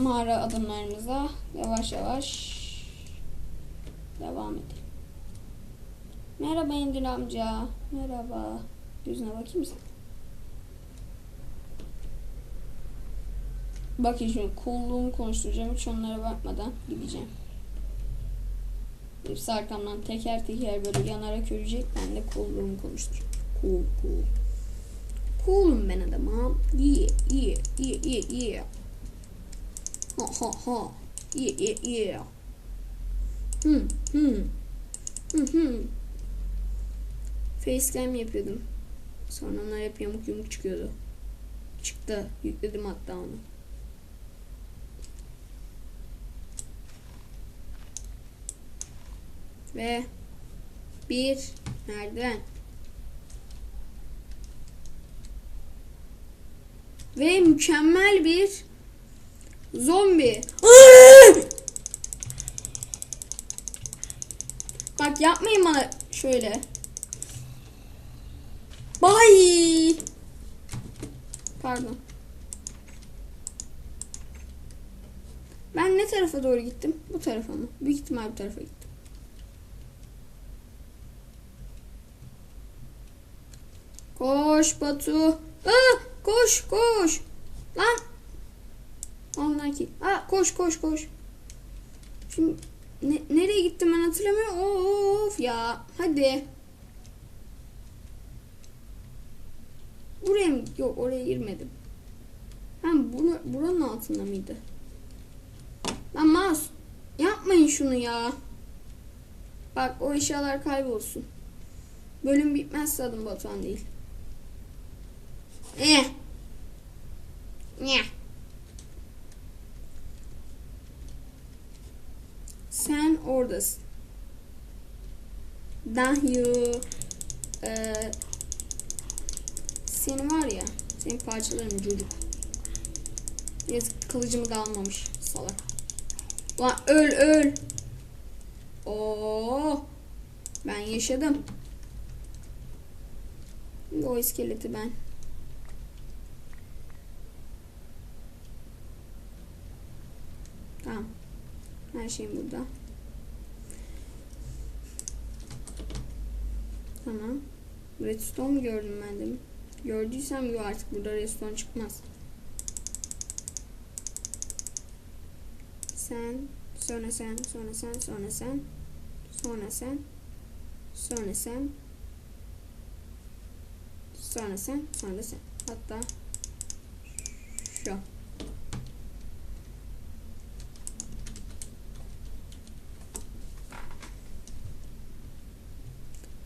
mağara adımlarımıza yavaş yavaş devam edelim. Merhaba Endil amca. Merhaba. Yüzüne bakayım sen. Bakın şimdi coolluğumu konuşturacağım. Hiç onlara bakmadan gideceğim. Hepsi arkamdan teker teker böyle yanarak ölecek. Ben de coolluğumu konuşturacağım. Cool cool. Cool'um ben adamım. Yeah yeah yeah yeah yeah. Ha ha ha. Yeah yeah yeah. Hmm hmm. Hmm hmm. Facecam yapıyordum. Sonra onlar hep yamuk yumuk çıkıyordu. Çıktı. Yükledim hatta onu. Ve bir merdiven. Ve mükemmel bir zombi. Bak yapmayın bana şöyle. Bye. Pardon. Ben ne tarafa doğru gittim? Bu tarafa mı? Büyük ihtimal bu tarafa gittim. Koş Batu. Aa, koş koş. Lan. Ondan ki. Aa, koş koş koş. Şimdi ne, nereye gittim ben hatırlamıyorum. Of ya. Hadi. Buraya mı? Yok oraya girmedim. Ben bunu, buranın altında mıydı? Lan mouse. Yapmayın şunu ya. Bak o eşyalar kaybolsun. Bölüm bitmezse adım Batuhan değil. Eh. Ne? Sen oradasın. Dahyu. Ee, seni var ya. Senin parçaların çocuk. Yazık kılıcımı da almamış. Salak. Lan öl öl. Oo. Ben yaşadım. O iskeleti ben. Tamam. Her şeyim burada. Tamam. Redstone mu gördüm ben de mi? Gördüysem yok artık burada redstone çıkmaz. Sen, sonra sen, sonra sen, sonra sen, sonra sen, sonra sen, sonra sen, sonra sen. Hatta şu.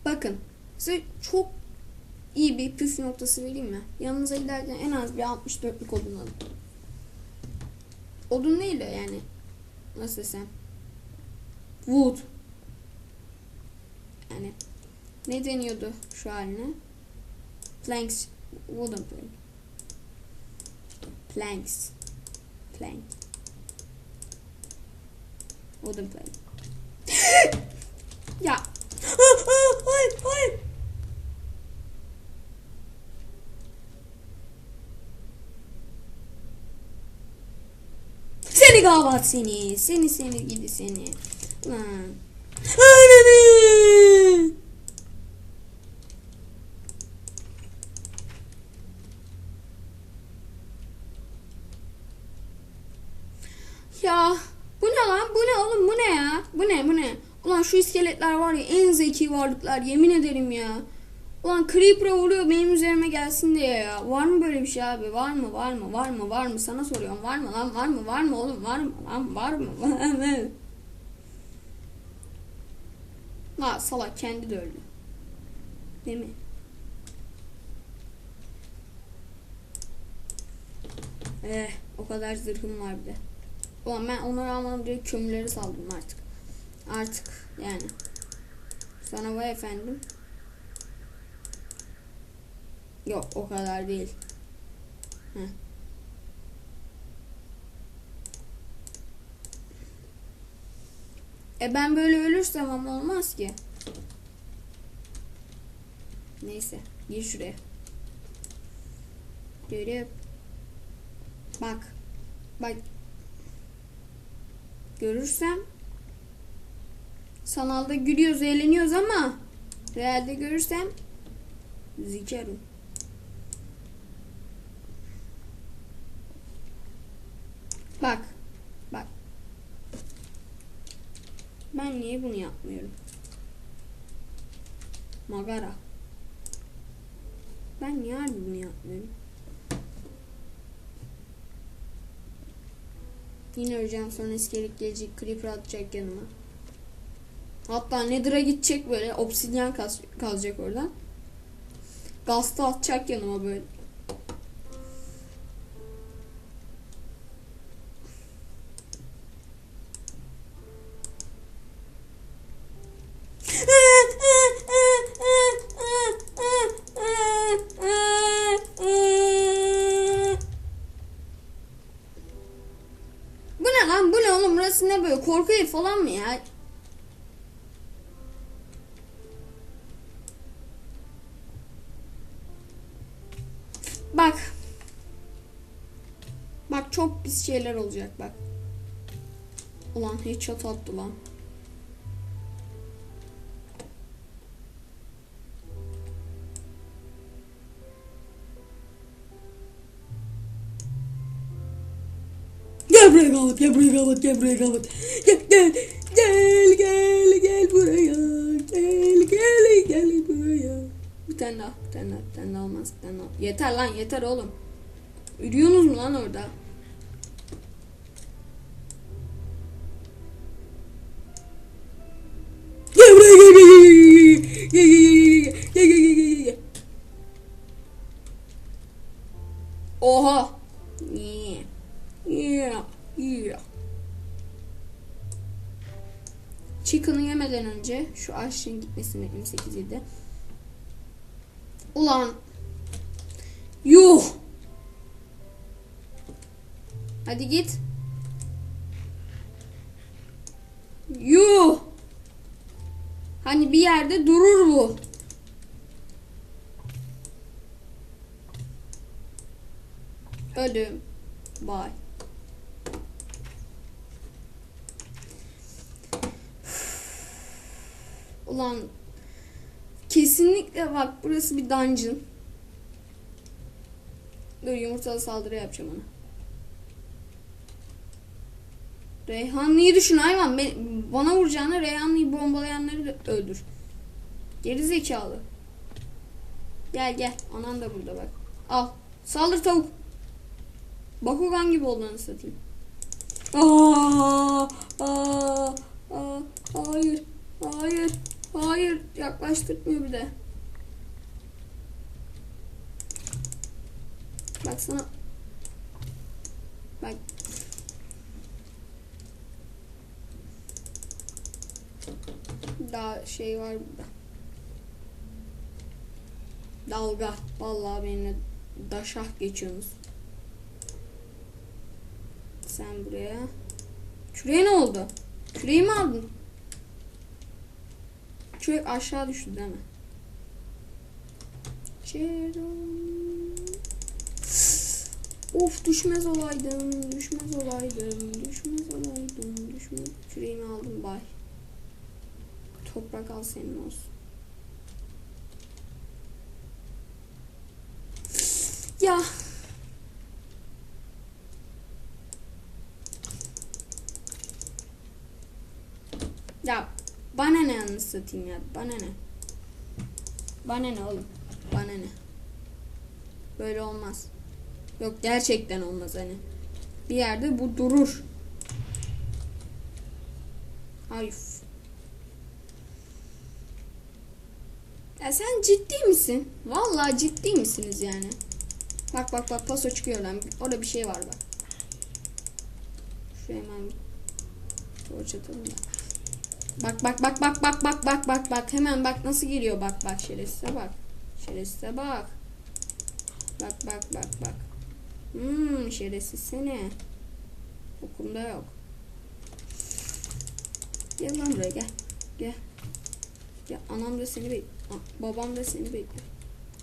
Bakın size çok iyi bir püf noktası vereyim mi? Yanınıza giderken en az bir 64'lük odun alın. Odun değil de yani nasıl desem wood yani ne deniyordu şu haline? Planks wooden plank planks plank wooden plank ya hayır hayır Seni gavat seni. Seni seni gidi seni. Lan. Ananı. Ya bu ne lan? Bu ne oğlum? Bu ne ya? Bu ne? Bu ne? Ulan şu iskeletler var ya en zeki varlıklar yemin ederim ya. Ulan Creeper'a vuruyor benim üzerime gelsin diye ya. Var mı böyle bir şey abi? Var mı? Var mı? Var mı? Var mı? Sana soruyorum. Var mı lan? Var mı? Var mı oğlum? Var mı? Lan var mı? Var mı? Ha salak kendi de öldü. Değil mi? Eh o kadar zırhım var bir de. Ulan ben onları almadım direkt kömürleri saldım artık. Artık yani. Sana vay efendim. Yok o kadar değil. Heh. E ben böyle ölürsem ama olmaz ki. Neyse. Gir şuraya. Görüp. Bak. Bak. görürsem sanalda gülüyoruz, eğleniyoruz ama realde görürsem zikerim. Bak. Bak. Ben niye bunu yapmıyorum? Magara. Ben niye harbi bunu yapmıyorum? Yine öleceğim sonra iskelet gelecek creeper atacak yanıma. Hatta Nether'a gidecek böyle obsidyen kaz- kazacak oradan. Gaz'da atacak yanıma böyle. Evi falan mı ya? Bak. Bak çok pis şeyler olacak bak. Ulan headshot attı lan. Buraya Gavat, gel buraya Gavat, gel buraya Gavat. Gel, gel, gel, gel, gel buraya. Gel, gel, gel buraya. Bir tane daha, bir tane daha, bir tane daha olmaz, bir tane daha. Yeter lan, yeter oğlum. Yürüyorsunuz mu lan orada? Gel buraya, gel, gel, gel, gel, gel, gel, gel, önce şu aşçının gitmesini bekledim 8 7. Ulan. Yuh. Hadi git. Yuh. Hani bir yerde durur bu. Öldüm. Bye. Ulan kesinlikle bak burası bir dungeon. Dur yumurtalı saldırı yapacağım ona. Reyhanlı'yı düşün hayvan. Bana vuracağına Reyhanlı'yı bombalayanları öldür. Geri zekalı. Gel gel. Anan da burada bak. Al. Saldır tavuk. Bakugan gibi olduğunu satayım. Aa, aa, aa, hayır, hayır, hayır. Yaklaştırmıyor bir de. Baksana. Bak. Daha şey var burada. Dalga. Vallahi benimle daşah geçiyorsunuz. Sen buraya. Şuraya ne oldu? Küreği mi aldın? Kürek aşağı düştü değil mi? Of düşmez olaydım, düşmez olaydım, düşmez olaydım, düşmez. Küreğimi aldım bay. Toprak al senin olsun. Ya anı satayım ya bana ne. Bana ne oğlum bana ne. Böyle olmaz. Yok gerçekten olmaz hani. Bir yerde bu durur. Ay. Ya sen ciddi misin? Vallahi ciddi misiniz yani? Bak bak bak paso çıkıyor lan. Orada bir şey var bak. Şuraya hemen torç atalım da. Bak bak bak bak bak bak bak bak bak hemen bak nasıl geliyor bak bak şerefsize bak. Şerefsize bak. Bak bak bak bak. Hmm şerefsiz seni. Okumda yok. Gel lan buraya gel. Gel. Gel anam da seni bekliyor. Babam da seni bekliyor.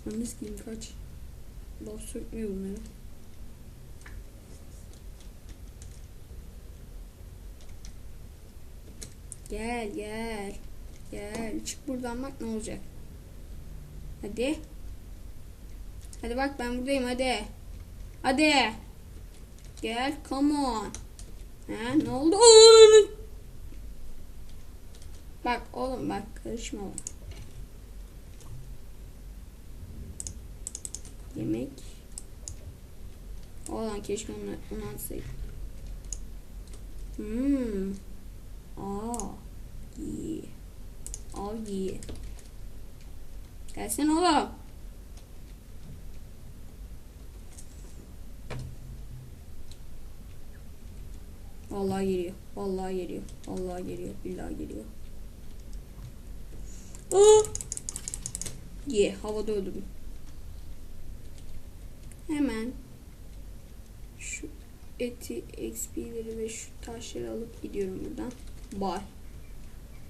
Anne sikeyim kaç. Laf sökmüyor bunları. Gel gel. Gel. Çık buradan bak ne olacak. Hadi. Hadi bak ben buradayım hadi. Hadi. Gel come on. He ne oldu? Oo! Bak oğlum bak karışma oğlum. Yemek. Oğlan keşke onu, onu atsaydım. Hmm. Aa. İyi. Al iyi. Gelsene oğlum. Vallahi geliyor. Vallahi geliyor. Vallahi geliyor. Billahi geliyor. Aa! Ye, havada öldürdüm. Hemen şu eti, XP'leri ve şu taşları alıp gidiyorum buradan. Bye.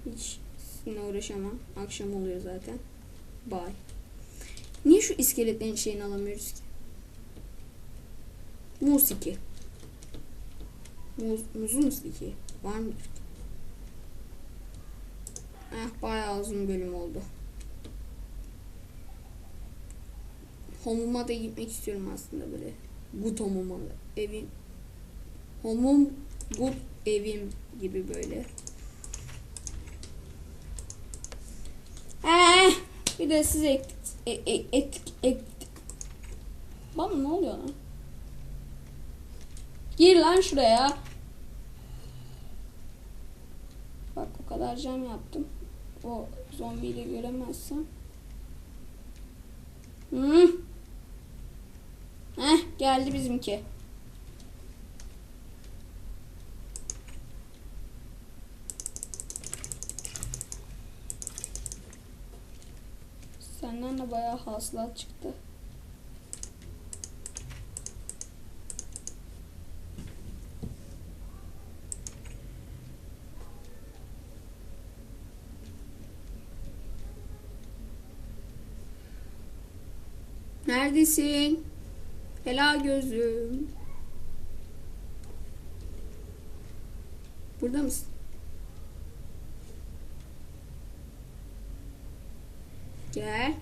Hiç sizinle uğraşamam. Akşam oluyor zaten. Bye. Niye şu iskeletlerin şeyini alamıyoruz ki? Musiki. Muz, muzun musiki. Var mıdır? Eh bayağı uzun bölüm oldu. Homuma da gitmek istiyorum aslında böyle. Good homuma da. Evim. Homum good evim gibi böyle. Eh, bir de siz ek, e, e, ek, ek, Bana ne oluyor lan? Gir lan şuraya. Bak o kadar cam yaptım. O zombiyi de göremezsem. Hı. Heh geldi bizimki. Senden de bayağı hasılat çıktı. Neredesin? Hela gözüm. Burada mısın? Gel.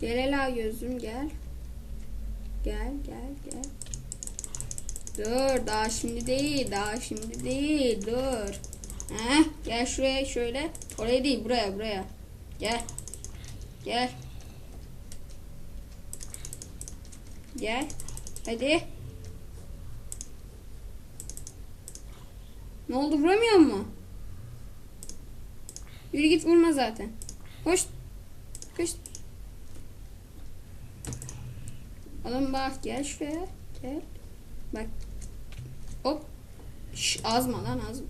Gel Hela gözüm gel. Gel gel gel. Dur daha şimdi değil daha şimdi değil dur. Heh, gel şuraya şöyle. Oraya değil buraya buraya. Gel. Gel. Gel. Hadi. Ne oldu vuramıyor mu? Yürü git vurma zaten. Koş. Koş. Oğlum bak gel şuraya. Gel. Bak. Hop. Şş, azma lan azma.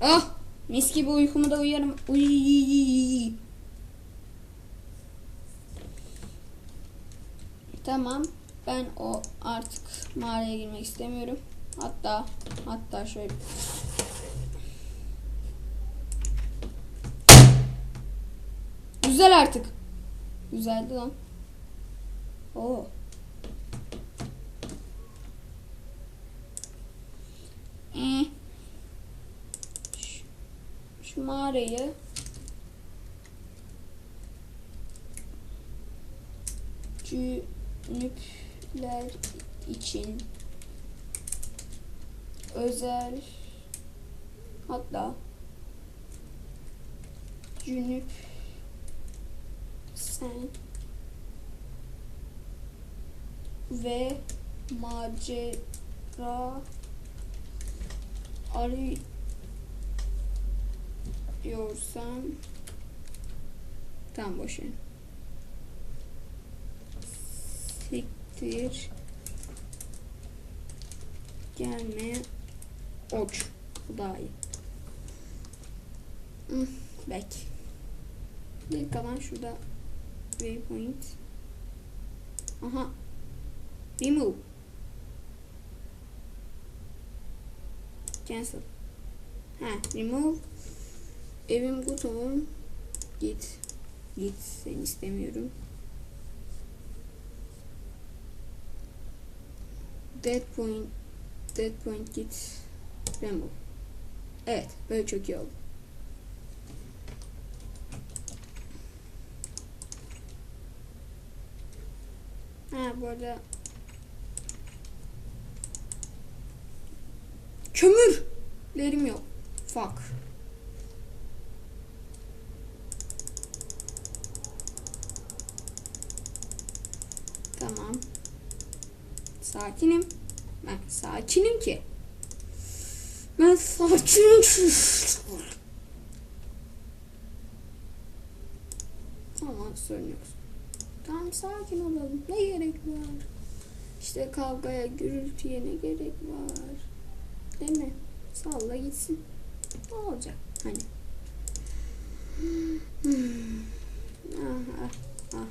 Oh. Mis gibi uykumu da uyarım. Uy. Tamam. Ben o artık mağaraya girmek istemiyorum. Hatta hatta şöyle Güzel artık. Güzeldi lan. Oo. Ee, şu, şu mağarayı cünüpler için özel hatta cünüp sen ve macera arıyorsan tam boş ver. Siktir gelmeye oç. Bu daha iyi. Hmm, back. Bir kalan şurada waypoint. Aha. Remove. Cancel. Ha, remove. Evim butonum. Git. Git. Seni istemiyorum. Dead point. Dead point git. Remove. Evet. Böyle çok iyi oldu. Ha bu arada kömürlerim yok. Fuck. Tamam. Sakinim. Ben sakinim ki. Ben sakinim ki. Tamam sorun yok. Tamam sakin olalım. Ne gerek var? İşte kavgaya, gürültüye ne gerek var? Değil mi? Salla gitsin. Ne olacak? Hani. Hmm. Ah, ah, ah.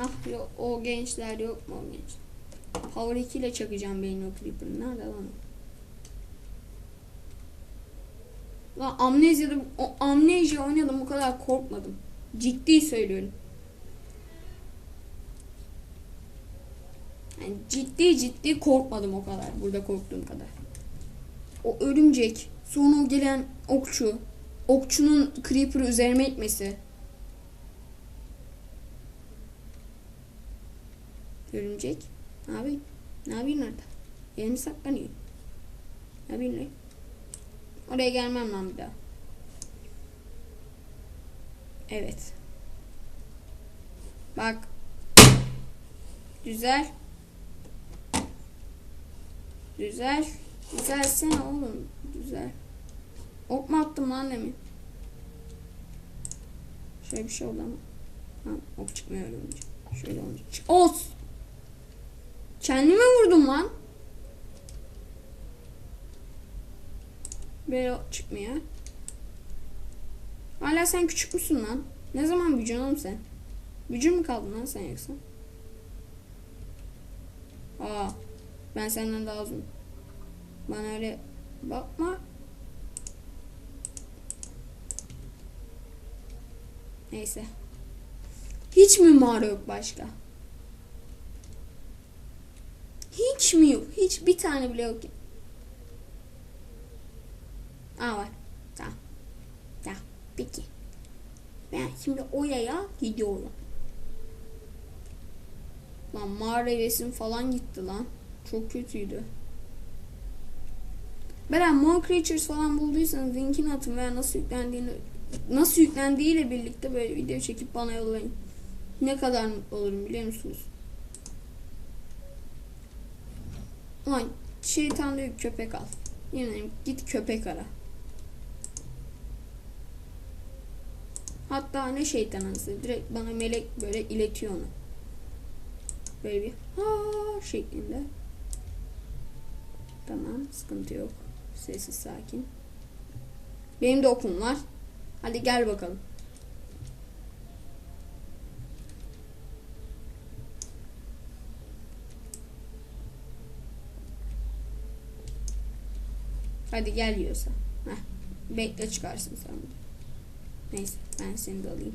Ah yok, o gençler yok mu o genç? Power 2 ile çakacağım beyin o creeper'ı. Nerede lan? Lan amnezyada o amnezya oynadım o kadar korkmadım. Ciddi söylüyorum. Yani ciddi ciddi korkmadım o kadar. Burada korktuğum kadar. O örümcek, sonra gelen okçu, okçunun creeper'ı üzerime itmesi. Örümcek. Ne yapayım? Ne yapayım orada? Yerim saklanıyor. Ne yapayım lan? Oraya gelmem lan bir daha. Evet. Bak. Güzel. Güzel. Güzelsene oğlum. Güzel. Ok mu attım lan demin? Şöyle bir şey oldu ama. Ha, ok çıkmıyor öyle olunca. Şöyle olunca. Çık-. Kendime vurdum lan. Böyle çıkmıyor. Hala sen küçük müsün lan? Ne zaman büyüyeceksin oğlum sen? Bücür mü kaldın lan sen yoksa? Aa, ben senden daha uzun. Bana öyle bakma. Neyse. Hiç mi mağara yok başka? Hiç mi yok? Hiç bir tane bile yok. Aa var. Tamam. Tamam. Peki. Ben şimdi oraya gidiyorum. Lan mağara resim falan gitti lan. Çok kötüydü. Beren More Creatures falan bulduysanız linkini atın veya nasıl yüklendiğini nasıl yüklendiğiyle birlikte böyle video çekip bana yollayın. Ne kadar mutlu olurum biliyor musunuz? Ulan şeytan diyor köpek al. Yemin git köpek ara. Hatta ne şeytan anası direkt bana melek böyle iletiyor onu. Böyle bir ha şeklinde. Tamam sıkıntı yok. Sessiz sakin. Benim de okum var. Hadi gel bakalım. Hadi gel yiyorsa. Heh. Bekle çıkarsın sen. de. Neyse ben seni de alayım.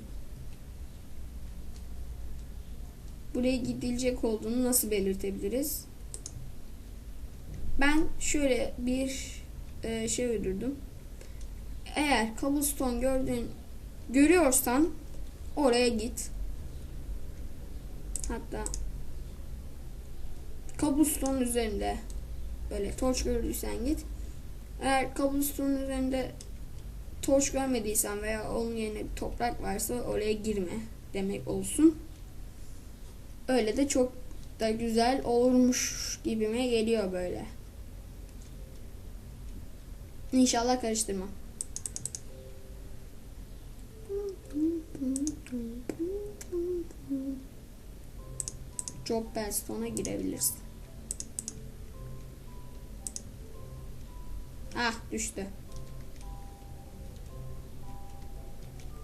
Buraya gidilecek olduğunu nasıl belirtebiliriz? Ben şöyle bir e, şey uydurdum. Eğer cobblestone gördüğün görüyorsan oraya git. Hatta cobblestone üzerinde böyle torç gördüysen git. Eğer cobblestone üzerinde torç görmediysen veya onun yerine bir toprak varsa oraya girme demek olsun. Öyle de çok da güzel olmuş gibime geliyor böyle. İnşallah karıştırmam. Job Bellstone'a girebilirsin. Ah düştü.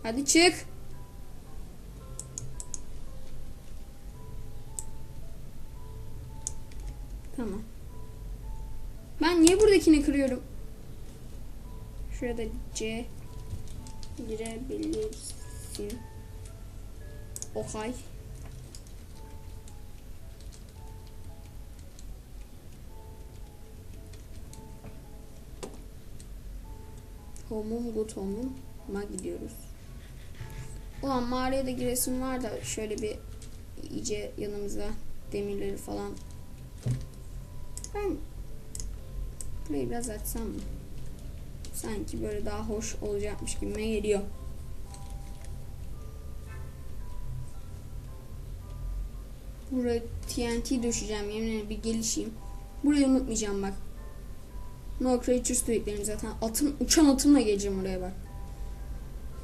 Hadi çık. Tamam. Ben niye buradakini kırıyorum? Şurada C girebilirsin. Okay. Home'um good home'uma gidiyoruz. Ulan mağaraya da giresim var da şöyle bir iyice yanımıza demirleri falan. Ben burayı biraz açsam mı? Sanki böyle daha hoş olacakmış gibime geliyor. Buraya TNT döşeceğim. Yemin bir gelişeyim. Burayı unutmayacağım bak. No Creatures dediklerim zaten. Atım, uçan atımla geleceğim oraya bak.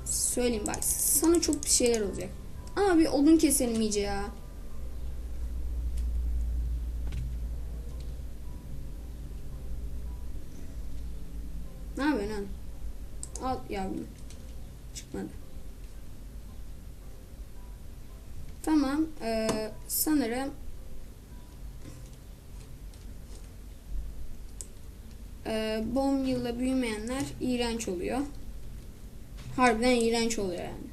Söyleyeyim bak. Sana çok bir şeyler olacak. Ama bir odun keselim iyice ya. Ne yapıyorsun lan? Al yavrum. Çıkmadı. Tamam. Ee, sanırım ee, bom yılla büyümeyenler iğrenç oluyor. Harbiden iğrenç oluyor yani.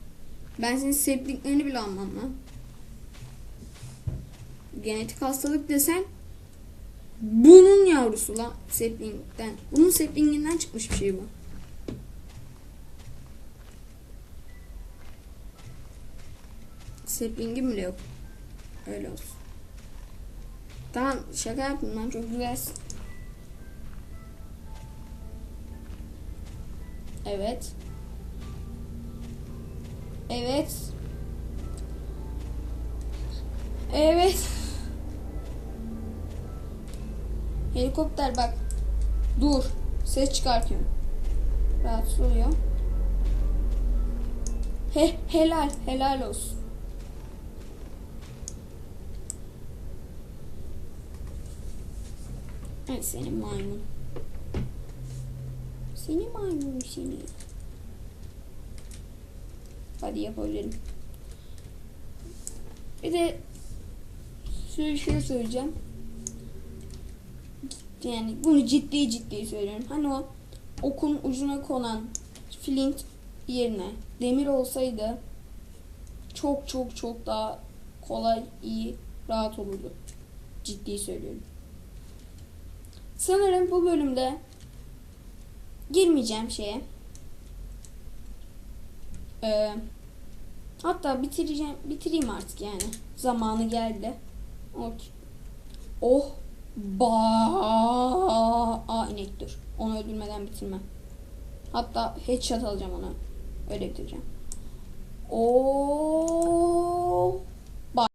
Ben senin sepliklerini bile almam lan. Genetik hastalık desen bunun yavrusu lan seplingden. Bunun seplinginden çıkmış bir şey bu. Seplingim bile yok. Öyle olsun. Tamam şaka yaptım lan çok güzelsin. Evet. Evet. Evet. Helikopter bak. Dur. Ses çıkartıyorum. Rahatsız oluyor. He, helal. Helal olsun. Ay senin maymun. Seni maymun seni. Hadi yapabilirim. Bir de şöyle şey söyleyeceğim. Yani bunu ciddi ciddi söylüyorum. Hani o okun ucuna konan flint yerine demir olsaydı çok çok çok daha kolay, iyi, rahat olurdu. Ciddi söylüyorum. Sanırım bu bölümde girmeyeceğim şeye. Ee, hatta bitireceğim, bitireyim artık yani. Zamanı geldi. Oh, oh ba Aa inek dur. Onu öldürmeden bitirmem. Hatta headshot alacağım ona. Öyle bitireceğim. Oh